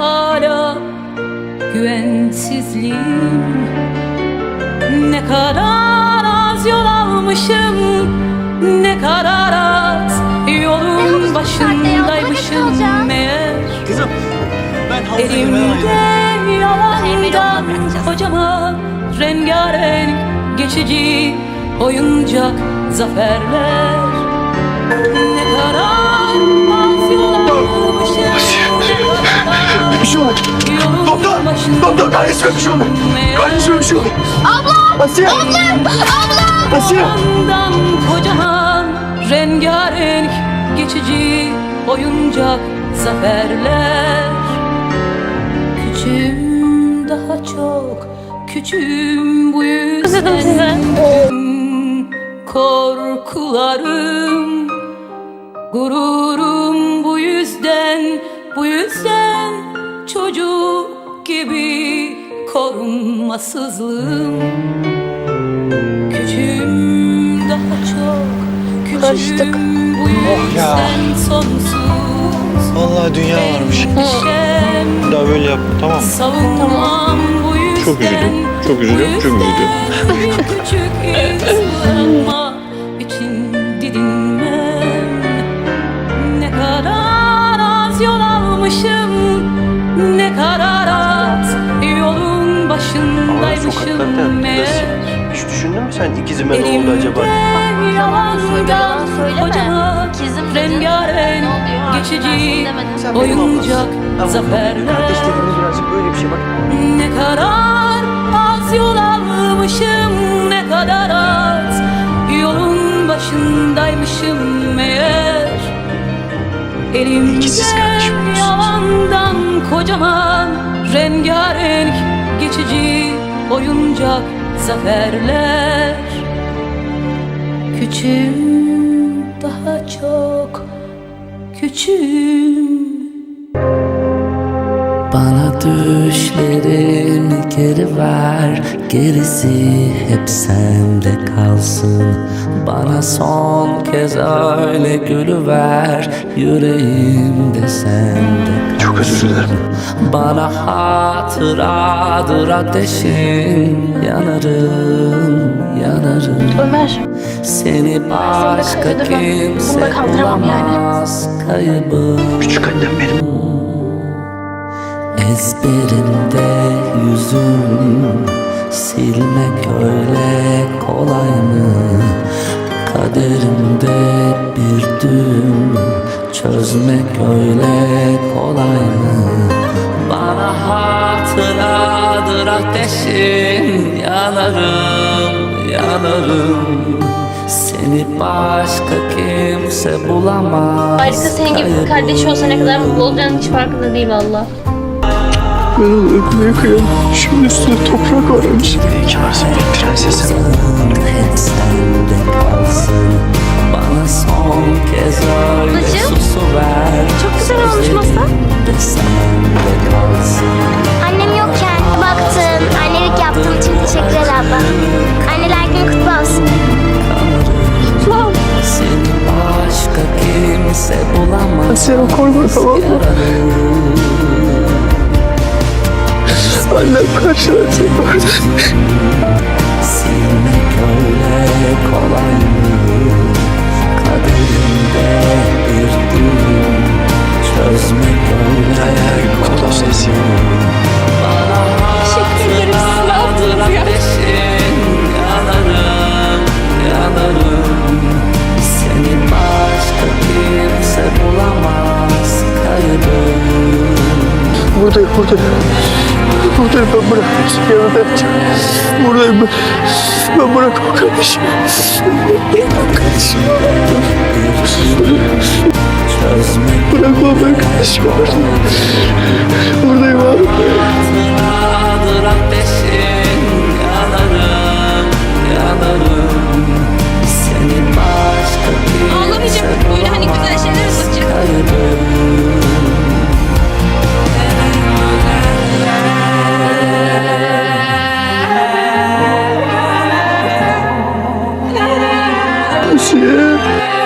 hala güvensizliğim. Ne kadar az yol almışım, ne kadar az yolun başındaymışım meğer. Kızım ben Elimde yalandan kocaman rengarenk geçici oyuncak zaferler Doktor! Kardeşime bir şey oldu. Kardeşime bir şey oldu. Abla! Asiye! Abla! Abla! Asiye! Kocaman rengarenk geçici oyuncak zaferler Küçüğüm daha çok küçüğüm bu yüzden korkularım Gururum bu yüzden bu yüzden çocuk gibi korunmasızlığım. Küçüğüm daha çok küçüğüm bu yüzden sonsuz. Vallahi dünya varmış. endişem Bir daha böyle yapma tamam mı? Savunmam bu yüzden Çok üzülüyorum, çok üzülüyorum, çok bir küçük bırakma için didinmem. Ne kadar az yol almışım Ne kadar sokaklarda meğer Hiç düşündün mü sen ikizime ne oldu acaba? Elimde yalandan söyleme. kocaman İkizim dedi. rengarenk Ne oluyor? Ha, ben geçici oyuncak zaferler Kardeşlerimiz birazcık böyle bir şey bak. ne kadar az yol almışım ne kadar az Yolun başındaymışım meğer Elimde İkisiz kardeşim olsun. yalandan kocaman rengarenk geçici oyuncak zaferler. Küçüğüm daha çok küçüğüm Bana düşlerimi geri ver. Gerisi hep sende kalsın. Bana son kez öyle gülüver Yüreğimde sende kalsın. Çok özür dilerim. Bana hatıradır ateşin. Yanarım, yanarım. Ömer. Seni başka kimse kaldıramam yani. bulamaz. Kaybım. Küçük annem benim. Ezberimde yüzüm Silmek öyle kolay mı? Kaderimde bir düğüm Çözmek öyle kolay mı? Bana hatıradır ateşin Yanarım, yanarım Seni başka kimse bulamaz Ayrıca senin gibi bir kardeşi olsa ne kadar mutlu olacağını hiç farkında değil valla. Ben onu öpmeye kıyamam. Şimdi üstüne toprak varmış. İyi ki varsın bir prensesim. susuver çok güzel olmuş masa. Annem yokken baktın, annelik yaptığın için teşekkürler abla. Anneler Annem karşılaşacak orada. Silmek öyle kolay mı? Kaderimde bir düğüm Çözmek öyle Esiye. Teşekkür ederim. Ne yaptınız ya? Yanarım, yanarım. Seni başka kimse bulamaz kaybım. Buradayım buradayım. Buradayım ben. Buradayım ben. Lütfen bırakma kardeşim. Bırakma kardeşim. Bırakma ben kardeşim. Asiye.